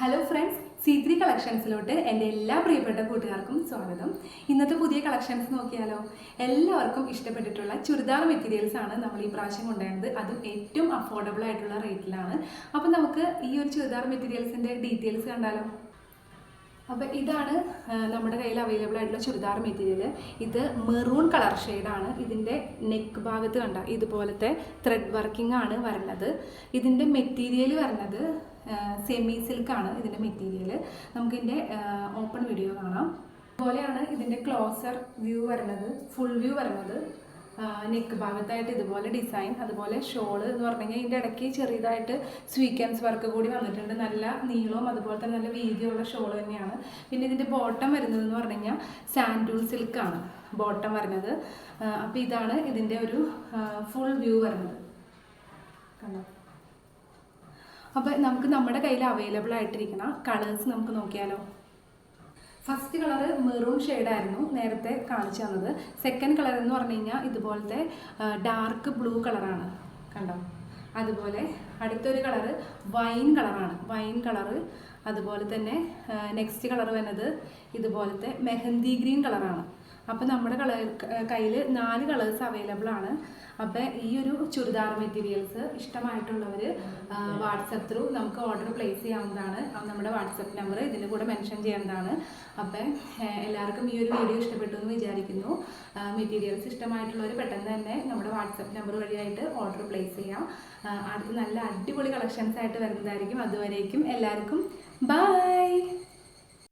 Hello friends C three കളക്ഷൻസിലോട്ട് എന്റെ എല്ലാ പ്രിയപ്പെട്ട കൂട്ടുകാർക്കും സ്വാഗതം. ഇന്നത്തെ പുതിയ കളക്ഷൻസ് നോക്കിയാലോ? എല്ലാവർക്കും ഇഷ്ടപ്പെട്ടിട്ടുള്ള ചുരിദാർ മെറ്റീരിയൽസ് ആണ് നമ്മൾ ഈ പ്രാവശ്യം കൊണ്ടുവരുന്നത്. അതും ഏറ്റവും അഫോർഡബിൾ ആയിട്ടുള്ള റേറ്റിലാണ് അപ്പം നമുക്ക് ഈ ഒരു ചുരിദാർ മെറ്റീരിയൽസിന്റെ ഡീറ്റെയിൽസ് കണ്ടാലോ? അപ്പോൾ ഇതാണ് നമ്മുടെ കയ്യിൽ അവൈലബിൾ ആയിട്ടുള്ള ചുരിദാർ മെറ്റീരിയൽ ഇത് മെറൂൺ കളർ ഷെയ്ഡാണ് ഇതിന്റെ നെക്ക് ഭാഗത്ത് കണ്ട ഇതുപോലത്തെ ത്രെഡ് വർക്കിംഗ് ആണ് വരുന്നത് ഇതിന്റെ മെറ്റീരിയൽ വരുന്നത് സെമി സിൽക്കാണ് ഇതിന്റെ മെറ്റീരിയൽ നമുക്കിതിന്റെ ഓപ്പൺ വീഡിയോ കാണാം. അതുപോലെയാണ് ഇതിന്റെ ക്ലോസർ വ്യൂ വരുന്നത് ഫുൾ വ്യൂ വരുന്നത് നെക്ക് ഭാഗത്തായിട്ട് ഇതുപോലെ ഡിസൈൻ അതുപോലെ ഷോൾ എന്ന് പറഞ്ഞു കഴിഞ്ഞാൽ ഇതിന്റെ ഇടയ്ക്ക് ചെറിയതായിട്ട് സ്വീക്കൻസ് വർക്ക് കൂടി വന്നിട്ടുണ്ട്. നല്ല നീളവും അതുപോലെ തന്നെ നല്ല വീതിയുള്ള ഷോൾ തന്നെയാണ്. പിന്നെ ഇതിന്റെ ബോട്ടം വരുന്നത് എന്ന് പറഞ്ഞു കഴിഞ്ഞാൽ സാൻഡൂൾ സിൽക്കാണ് ബോട്ടം വരുന്നത്. അപ്പോൾ ഇതാണ് ഇതിന്റെ ഒരു ഫുൾ വ്യൂ വരുന്നത്. കണ്ടോ? അപ്പോൾ നമുക്ക് നമ്മുടെ കയ്യിൽ അവൈലബിൾ ആയിട്ടിരിക്കുന്ന കളേഴ്സ് നമുക്ക് നോക്കിയാലോ? ഫസ്റ്റ് കളർ മെറൂൺ ആയിരുന്നു നേരത്തെ കാണിച്ചു തന്നത്. സെക്കൻഡ് കളർ എന്ന് പറഞ്ഞു കഴിഞ്ഞാൽ ഇതുപോലത്തെ ഡാർക്ക് ബ്ലൂ കളറാണ് കണ്ടോ? അതുപോലെ അടുത്തൊരു കളറ് വൈൻ കളറാണ് വൈൻ കളറ് അതുപോലെ തന്നെ നെക്സ്റ്റ് കളർ വരുന്നത് ഇതുപോലത്തെ മെഹന്തി ഗ്രീൻ കളറാണ് അപ്പോൾ നമ്മുടെ കളർ കയ്യിൽ നാല് കളേഴ്സ് അവൈലബിൾ ആണ്. അപ്പോൾ ഈ ഒരു ചുരിദാർ മെറ്റീരിയൽസ് ഇഷ്ടമായിട്ടുള്ളവർ വാട്സപ്പ് ത്രൂ നമുക്ക് ഓർഡർ പ്ലേസ് ചെയ്യാവുന്നതാണ്. നമ്മുടെ വാട്സപ്പ് നമ്പർ ഇതിന്റെ കൂടെ മെൻഷൻ ചെയ്യുന്നതാണ് അപ്പോൾ എല്ലാവർക്കും ഈ ഒരു വീഡിയോ ഇഷ്ടപ്പെട്ടു എന്ന് വിചാരിക്കുന്നു. മെറ്റീരിയൽസ് ഇഷ്ടമായിട്ടുള്ളവർ പെട്ടെന്ന് തന്നെ നമ്മുടെ വാട്സപ്പ് നമ്പർ വഴിയായിട്ട് ഓർഡർ പ്ലേസ് ചെയ്യാം. അടുത്ത് നല്ല അടിപൊളി കളക്ഷൻസ് ആയിട്ട് വരുന്നതായിരിക്കും. അതുവരേക്കും എല്ലാവർക്കും ബൈ